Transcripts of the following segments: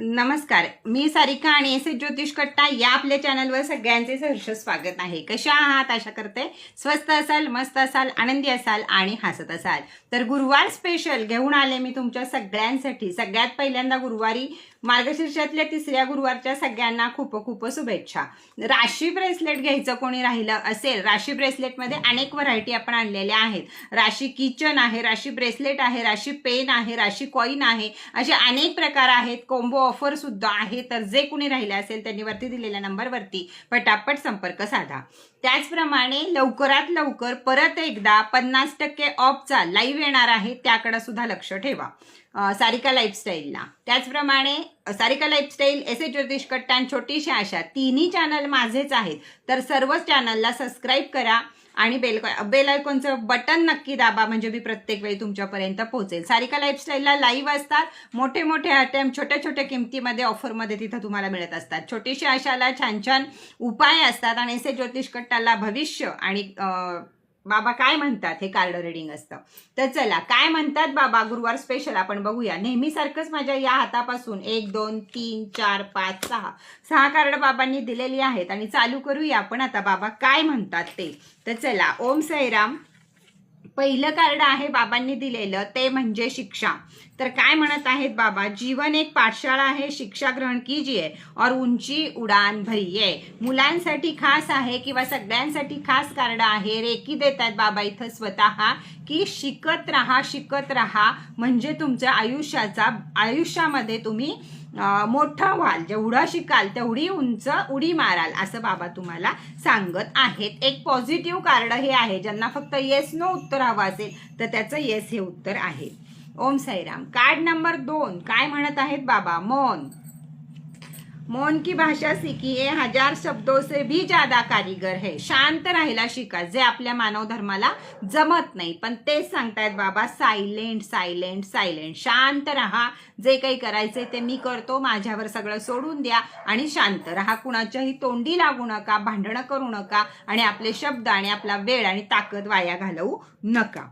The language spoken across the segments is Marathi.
नमस्कार मी सारिका आणि एस एस ज्योतिष कट्टा या आपल्या चॅनलवर सगळ्यांचे सहर्ष स्वागत आहे. कशा आहात? आशा करते स्वस्त असाल मस्त असाल आनंदी असाल आणि हसत असाल. तर गुरुवार स्पेशल घेऊन आले मी तुमच्या सगळ्यांसाठी. सगळ्यात पहिल्यांदा गुरुवारी मार्गशीर्षातल्या तिसऱ्या गुरुवारच्या सगळ्यांना खूप खूप शुभेच्छा. राशी ब्रेसलेट घ्यायचं कोणी राहिलं असेल राशी ब्रेसलेटमध्ये अनेक व्हरायटी आपण आणलेल्या आहेत. राशी किचन आहे राशी ब्रेसलेट आहे राशी पेन आहे राशी कॉईन आहे असे अनेक प्रकार आहेत. कोंबो ऑफर सुद्धा आहे. तर जे कुणी राहिले असेल त्यांनी वरती दिलेल्या नंबरवरती पटापट संपर्क साधा. त्याचप्रमाणे लवकरात लवकर परत एकदा पन्नास टक्के ऑफचा लाईव्ह येणार आहे त्याकडे सुद्धा लक्ष ठेवा. सारिका लाईफस्टाईलला त्याचप्रमाणे सारिका लाईफस्टाईल एस ए ज्योतिष कट्टा छोटीशा अशा तिन्ही चॅनल माझेच आहेत. तर सर्वच चॅनलला सबस्क्राईब करा. आणि बेल बेल आयकॉनचं बटन नक्की दाबा म्हणजे मी प्रत्येक वेळी तुमच्यापर्यंत पोहोचेल. सारिका लाईफस्टाईलला लाईव्ह असतात. मोठे मोठे अटेम्प छोट्या छोट्या किमतीमध्ये ऑफरमध्ये तिथं तुम्हाला मिळत असतात. छोटीशी आशाला छान छान उपाय असतात. आणि एसे ज्योतिष कट्टाला भविष्य आणि बाबा काय म्हणतात हे कार्ड रिडिंग असतं. तर चला काय म्हणतात बाबा? गुरुवार स्पेशल आपण बघूया. नेहमीसारखंच माझ्या या हातापासून एक दोन तीन चार पाच सहा. सहा कार्ड बाबांनी दिलेली आहेत आणि चालू करूया आपण. आता बाबा काय म्हणतात ते? तर चला ओम साईराम. पहिलं कार्ड आहे बाबांनी दिलेलं ते म्हणजे शिक्षा. तर काय म्हणत आहेत बाबा? जीवन एक पाठशाळा आहे शिक्षा ग्रहण कीजिए और उंची उडान भरिये. मुलांसाठी खास आहे किंवा सगळ्यांसाठी खास कार्ड आहे? रेकी देतात बाबा इथं स्वतः की शिकत राहा शिकत राहा. म्हणजे तुमच्या आयुष्याचा आयुष्यामध्ये तुम्ही मोठं व्हाल जेवढं शिकाल तेवढी उंच उडी माराल असं बाबा तुम्हाला सांगत आहेत. एक पॉझिटिव्ह कार्ड हे आहे ज्यांना फक्त येस नो उत्तर हवं असेल तर त्याचं येस हे उत्तर आहे. ओम साईराम. कार्ड नंबर दोन. काय म्हणत आहेत बाबा? मौन. मौन की भाषा सीखिए हजार शब्दों से भी ज्यादा कारीगर है. शांत राहायला शिका जे आपल्या मानव धर्माला जमत नाही. पण तेच सांगतायत बाबा सायलेंट सायलेंट सायलेंट शांत राहा. जे काही करायचे ते मी करतो. माझ्यावर सगळं सोडून द्या. आणि शांत राहा. कुणाच्याही तोंडी लागू नका भांडणं करू नका. आणि आपले शब्द आणि आपला वेळ आणि ताकद वाया घालवू नका.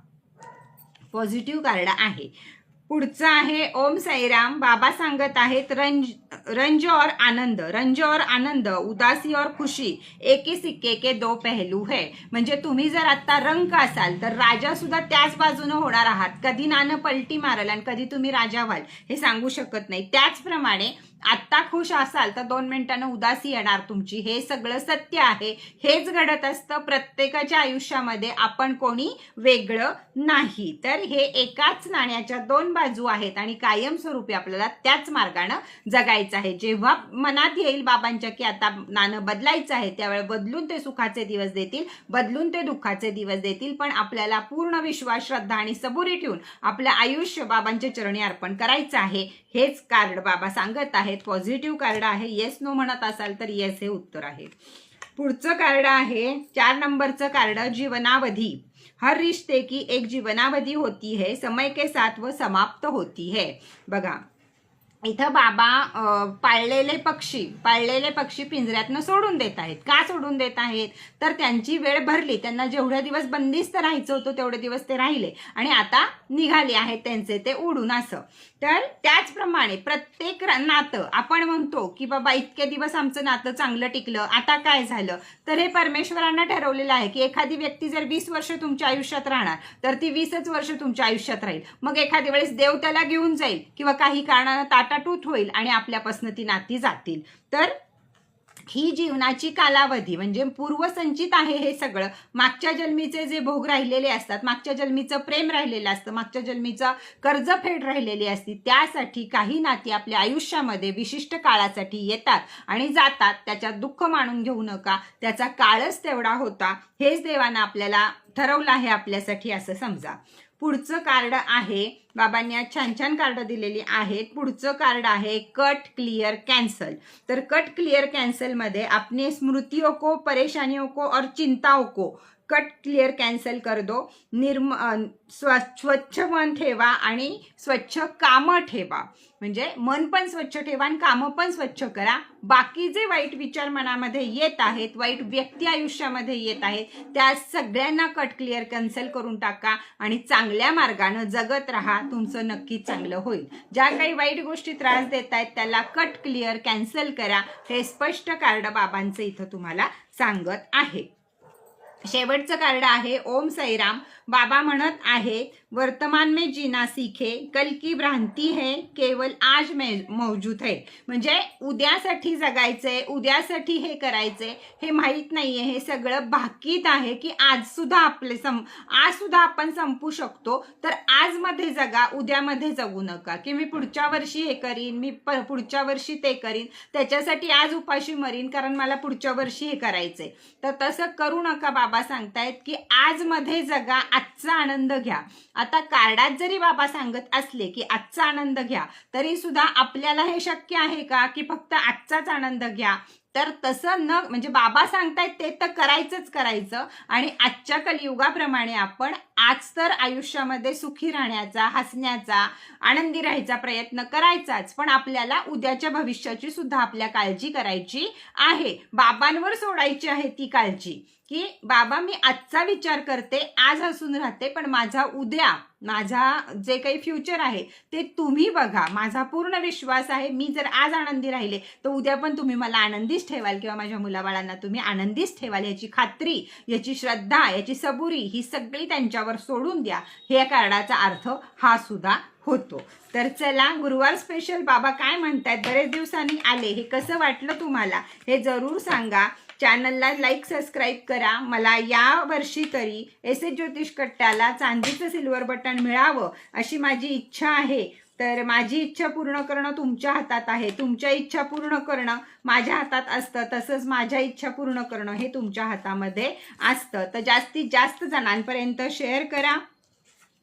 पॉझिटिव्ह कार्ड आहे. पुढचं आहे ओम साईराम. बाबा सांगत आहेत रंज रंज और आनंद. रंज और आनंद उदासी और खुशी. एके सिक्के के दो पहलू है. म्हणजे तुम्ही जर आता रंक असाल तर राजा सुद्धा त्याच बाजूने होणार आहात. कधी नाणं पलटी मारल आणि कधी तुम्ही राजा व्हाल हे सांगू शकत नाही. त्याचप्रमाणे आत्ता खुश असाल तर दोन मिनिटानं उदासी येणार तुमची. हे सगळं सत्य आहे. हेच घडत असतं प्रत्येकाच्या आयुष्यामध्ये. आपण कोणी वेगळं नाही. तर हे एकाच नाण्याच्या दोन बाजू आहेत आणि कायमस्वरूपी आपल्याला त्याच मार्गानं जगायचं आहे. जेव्हा मनात येईल बाबांच्या की आता नाणं बदलायचं आहे त्यावेळेस बदलून ते सुखाचे दिवस देतील बदलून ते दुःखाचे दिवस देतील. पण आपल्याला पूर्ण विश्वास श्रद्धा आणि सबुरी ठेवून आपलं आयुष्य बाबांच्या चरणी अर्पण करायचं आहे. हेच कार्ड बाबा सांगत आहे आहेत पॉझिटिव्ह कार्ड आहे येस नो म्हणत असाल तर येस हे उत्तर आहे. पुढचं कार्ड आहे चार नंबरचं कार्ड जीवनावधी. हर रिश्ते की एक जीवनावधी होती है समय के साथ व समाप्त होती है. बघा इथं बाबा पाळलेले पक्षी पाळलेले पक्षी पिंजऱ्यातनं सोडून देत आहेत. का सोडून देत आहेत? तर त्यांची वेळ भरली. त्यांना जेवढे दिवस बंदिस्त राहायचं होतं तेवढे दिवस ते राहिले. आणि आता निघाले आहेत त्यांचे ते उडून असं. तर त्याचप्रमाणे प्रत्येक र- नातं आपण म्हणतो की बाबा इतके दिवस आमचं नातं चांगलं टिकलं आता काय झालं? तर हे परमेश्वरांना ठरवलेलं आहे की एखादी व्यक्ती जर वीस वर्ष तुमच्या आयुष्यात राहणार तर ती वीसच वर्ष तुमच्या आयुष्यात राहील. मग एखाद्या वेळेस देव त्याला घेऊन जाईल किंवा काही कारणानं ताटाटूट होईल आणि आपल्यापासून ती नाती जातील. तर ही जीवनाची कालावधी म्हणजे पूर्वसंचित आहे हे सगळं. मागच्या जन्मीचे जे भोग राहिलेले असतात मागच्या जन्मीचं प्रेम राहिलेलं असतं मागच्या जन्मीचं कर्जफेड राहिलेली असती त्यासाठी काही नाती आपल्या आयुष्यामध्ये विशिष्ट काळासाठी येतात आणि जातात. त्याच्यात दुःख मानून घेऊ नका त्याचा काळच तेवढा होता. हेच देवानं आपल्याला ठरवलं आहे आपल्यासाठी असं समजा. पुढचं कार्ड आहे. बाबांनी आज छान छान कार्ड दिलेली आहेत. पुढचं कार्ड आहे कट क्लिअर कॅन्सल. तर कट क्लिअर कॅन्सलमध्ये अपने स्मृतियों को परेशानियों को और चिंताओं को कट क्लिअर कॅन्सल कर दो. निर्म स्व स्वच्छ मन ठेवा आणि स्वच्छ कामं ठेवा. म्हणजे मन पण स्वच्छ ठेवा आणि कामं पण स्वच्छ करा. बाकी जे वाईट विचार मनामध्ये येत आहेत वाईट व्यक्ती आयुष्यामध्ये येत आहेत त्या सगळ्यांना कट क्लिअर कॅन्सल करून टाका आणि चांगल्या मार्गानं जगत राहा. तुमचं नक्की चांगलं होईल. ज्या काही वाईट गोष्टी त्रास देत आहेत त्याला कट क्लिअर कॅन्सल करा. हे स्पष्ट कार्ड बाबांचं इथं तुम्हाला सांगत आहे. शेवटचं कार्ड आहे. ओम साईराम. बाबा म्हणत आहे वर्तमान में जीना सीखे कल की भ्रांती है केवल आज मौजूद है. म्हणजे उद्यासाठी जगायचंय उद्यासाठी हे करायचंय हे माहीत नाहीये हे सगळं भाकीत आहे की आज सुद्धा आपले सं आज सुद्धा आपण संपू शकतो तर आजमध्ये जगा उद्यामध्ये जगू नका. की मी पुढच्या वर्षी हे करीन मी पुढच्या वर्षी ते करीन त्याच्यासाठी आज उपाशी मरीन कारण मला पुढच्या वर्षी हे करायचंय. तर तसं करू नका बाबा सांगतायत की आज मध्ये जगा आजचा आनंद घ्या. आता कार्डात जरी बाबा सांगत असले की आजचा आनंद घ्या तरी सुद्धा आपल्याला हे शक्य आहे का की फक्त आजचाच आनंद घ्या? तर तसं न म्हणजे बाबा सांगतायत ते तर करायचंच करायचं. आणि आजच्या कलियुगाप्रमाणे आपण आज तर आयुष्यामध्ये सुखी राहण्याचा हसण्याचा आनंदी राहायचा प्रयत्न करायचाच. पण आपल्याला उद्याच्या भविष्याची सुद्धा आपल्या काळजी करायची आहे. बाबांवर सोडायची आहे ती काळजी. की बाबा मी आजचा विचार करते आज हसून राहते पण माझा उद्या माझा जे काही फ्युचर आहे ते तुम्ही बघा. माझा पूर्ण विश्वास आहे मी जर आज आनंदी राहिले तर उद्या पण तुम्ही मला आनंदीच ठेवाल किंवा माझ्या मुलाबाळांना तुम्ही आनंदीच ठेवाल. याची खात्री याची श्रद्धा याची सबुरी ही सगळी त्यांच्यावर सोडून द्या. हे कार्डाचा अर्थ हा सुद्धा होतो. तर चला गुरुवार स्पेशल बाबा काय म्हणतात बरेच दिवसांनी आले. हे कसं वाटलं तुम्हाला? हे जरूर सांगा. चॅनलला लाईक सबस्क्राईब करा. मला या वर्षी तरी एस एस ज्योतिष कट्ट्याला चांदीचं सिल्वर बटन मिळावं अशी माझी इच्छा आहे. तर माझी इच्छा पूर्ण करणं तुमच्या हातात आहे. तुमच्या इच्छा पूर्ण करणं माझ्या हातात असतं. तसंच माझ्या इच्छा पूर्ण करणं हे तुमच्या हातामध्ये असतं. तर जास्तीत जास्त जणांपर्यंत शेअर करा.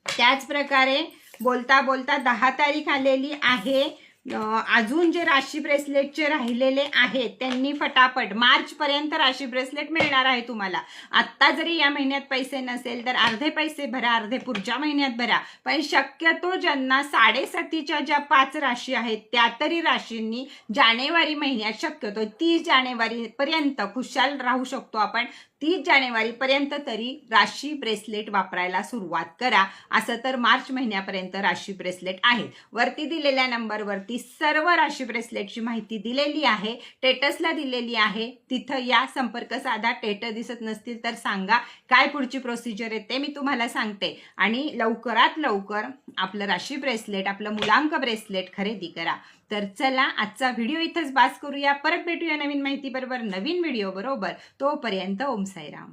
त्याच प्रकारे बोलता बोलता दहा तारीख आलेली आहे. अजून जे राशी ब्रेसलेटचे राहिलेले आहेत त्यांनी फटाफट मार्च पर्यंत राशी ब्रेसलेट मिळणार आहे तुम्हाला. आत्ता जरी या महिन्यात पैसे नसेल तर अर्धे पैसे भरा अर्धे पुढच्या महिन्यात भरा. पण शक्यतो ज्यांना साडेसातीच्या ज्या पाच राशी आहेत त्या तरी राशींनी जानेवारी महिन्यात शक्यतो तीस जानेवारीपर्यंत खुशाल राहू शकतो आपण. तीस जानेवारी पर्यंत तरी राशी ब्रेसलेट वापरायला सुरुवात करा. असं तर मार्च महिन्यापर्यंत राशी ब्रेसलेट आहेत वरती दिलेल्या नंबरवरती सर्व राशी ब्रेसलेटची माहिती दिलेली आहे. टेटसला दिलेली आहे. तिथं या संपर्क साधा. टेट दिसत नसतील तर सांगा. काय पुढची प्रोसिजर आहे ते मी तुम्हाला सांगते. आणि लवकरात लवकर आपलं राशी ब्रेसलेट आपलं मुलांक ब्रेसलेट खरेदी करा. तर चला आजचा व्हिडिओ इथंच बास करूया. परत भेटूया नवीन माहिती बरोबर नवीन व्हिडिओ बरोबर. तोपर्यंत ओम साईराम.